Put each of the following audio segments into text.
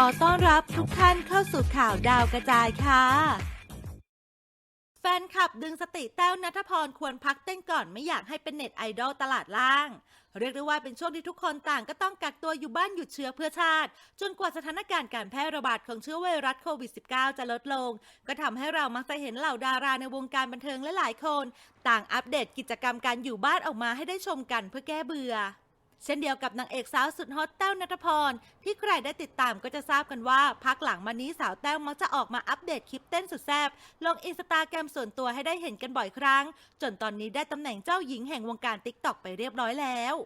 ขอต้อนรับทุกท่านเข้าสู่ข่าวดาวกระจายค่ะ แฟนคลับดึงสติแต้วนัทพรควรพักเต้นก่อนไม่อยากให้เป็นเน็ตไอดอลตลาดล่าง เรียกได้ว่าเป็นช่วงที่ทุกคนต่างก็ต้องกักตัวอยู่บ้านหยุดเชื้อเพื่อชาติ จนกว่าสถานการณ์การแพร่ระบาดของเชื้อไวรัสโควิด -19 จะลดลง ก็ทำให้เรามักจะเห็นเหล่าดาราในวงการบันเทิงและหลายคน ต่างอัปเดตกิจกรรมการอยู่บ้านออกมาให้ได้ชมกันเพื่อแก้เบื่อ เช่นเดียวกับนางเอกสาวสุดฮอตแต้วนัทพร ที่ใครได้ติดตามก็จะทราบกันว่า พักหลังมานี้สาวแต้วมักจะออกมาอัปเดตคลิปเต้นสุดแซ่บลงอินสตาแกรมส่วนตัวให้ได้เห็นกันบ่อยครั้ง จนตอนนี้ได้ตำแหน่งเจ้าหญิงแห่งวงการติ๊กต็อกไปเรียบร้อยแล้ว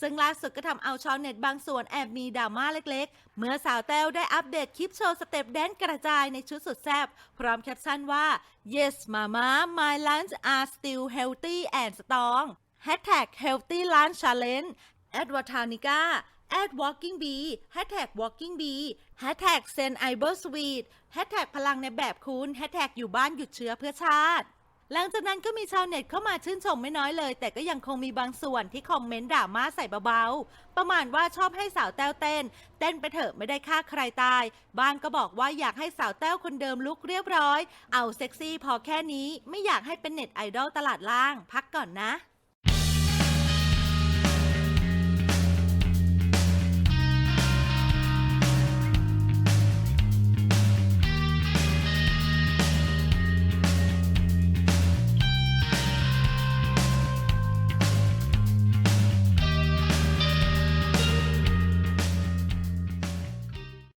ซึ่งล่าสุดก็ทำเอาชาวเน็ตบางส่วนแอบมีดราม่าเล็กๆ เมื่อสาวแต้วได้อัปเดตคลิปโชว์สเต็ปแดนซ์กระจายในชุดสุดแซ่บพร้อมแคปชั่นว่า yes mama my lunch are still healthy and strong hashtag healthy lunch challenge แอดวัฒานิก้าแอด walking bee hashtag walking bee hashtag send i b e r sweet hashtag พลังในแบบคุณ hashtag อยู่บ้านหยุดเชื้อเพื่อชาติ หลังจากนั้นก็มีชาวเน็ตเข้ามาชื่นชมไม่น้อยเลย แต่ก็ยังคงมีบางส่วนที่คอมเมนต์ด่ามาใส่เบาๆ ประมาณว่าชอบให้สาวแต้วเต้น เต้นไปเถอะไม่ได้ฆ่าใครตาย บางก็บอกว่าอยากให้สาวแต้วคนเดิมลุกเรียบร้อย เอาเซ็กซี่พอแค่นี้ไม่อยากให้เป็นเน็ตไอดอลตลาดล่าง พักก่อนนะ